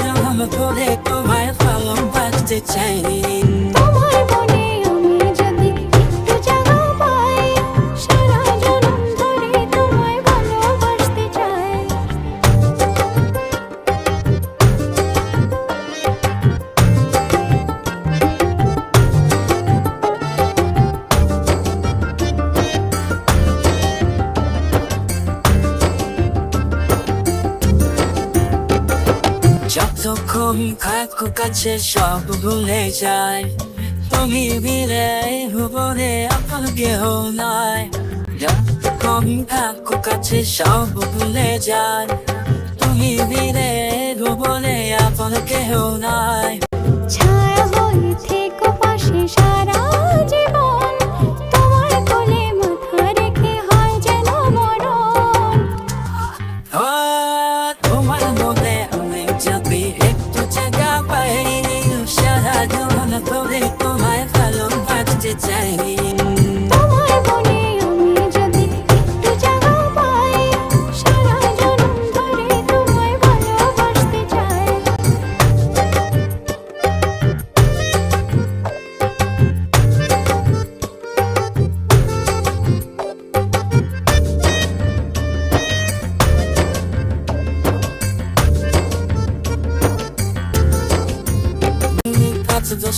জাহান করে তোমায় কলম বাজতে চাই। যতক্ষণ কাকু কাছে সব ভুলে যায়, তুমি বিলে ভুবনে আপন কেহ নাই। যখন কাকু কাছে সব ভুলে যায়, তুমি বিলে ভুবনে আপন কেহ নাই।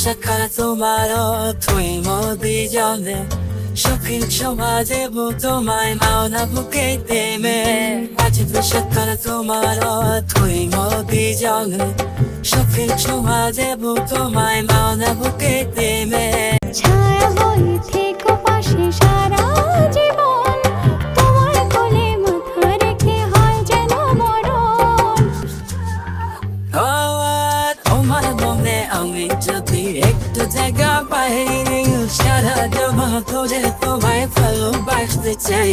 শাখা তোমার তুই মোদি জলে সখীর সমাজে বু তোমায় মাওনা বুকে তেমে আজ তো বিশাখার তোমার তুই মোদি জলে। সখীর সমাজে বু তোমায় মাওনা বুকে তেমে ছায়া হইতে আমি যদি একটু জায়গা পাইনি সারা জমা করে তোমায় ভালোবাসতে চাই।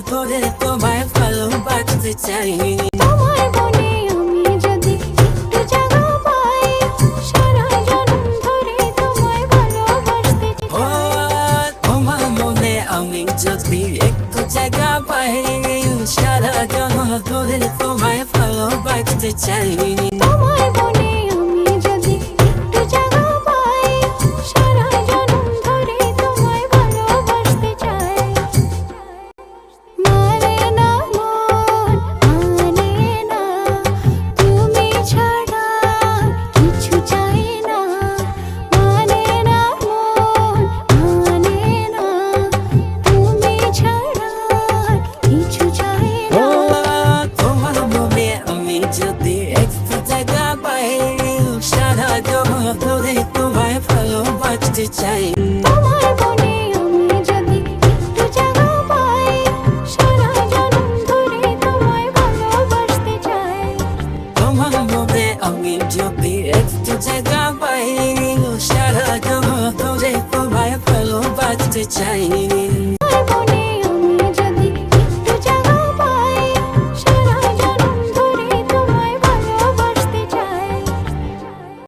সারাটা তোমায় ভালোবাসতে চাই। তোমার মনে আমি যদি একটু জায়গা পাই সারা জনম ধরে তোমায় ভালোবাসতে ও, তোমার মনে আমি যদি একটু জায়গা পাই সারাটা ধরে তোমায় ভালোবাসতে চাই। ভালোবাসতে চাই। তোমার মনে আমি যদি একটু জায়গা পাই সারা জনম ধরে তোমায় ভালোবাসতে চাই। তোমার মনে আমি যদি একটু জায়গা পাই সারা জগৎ ধরে তোমায় ভালোবাসতে চাই।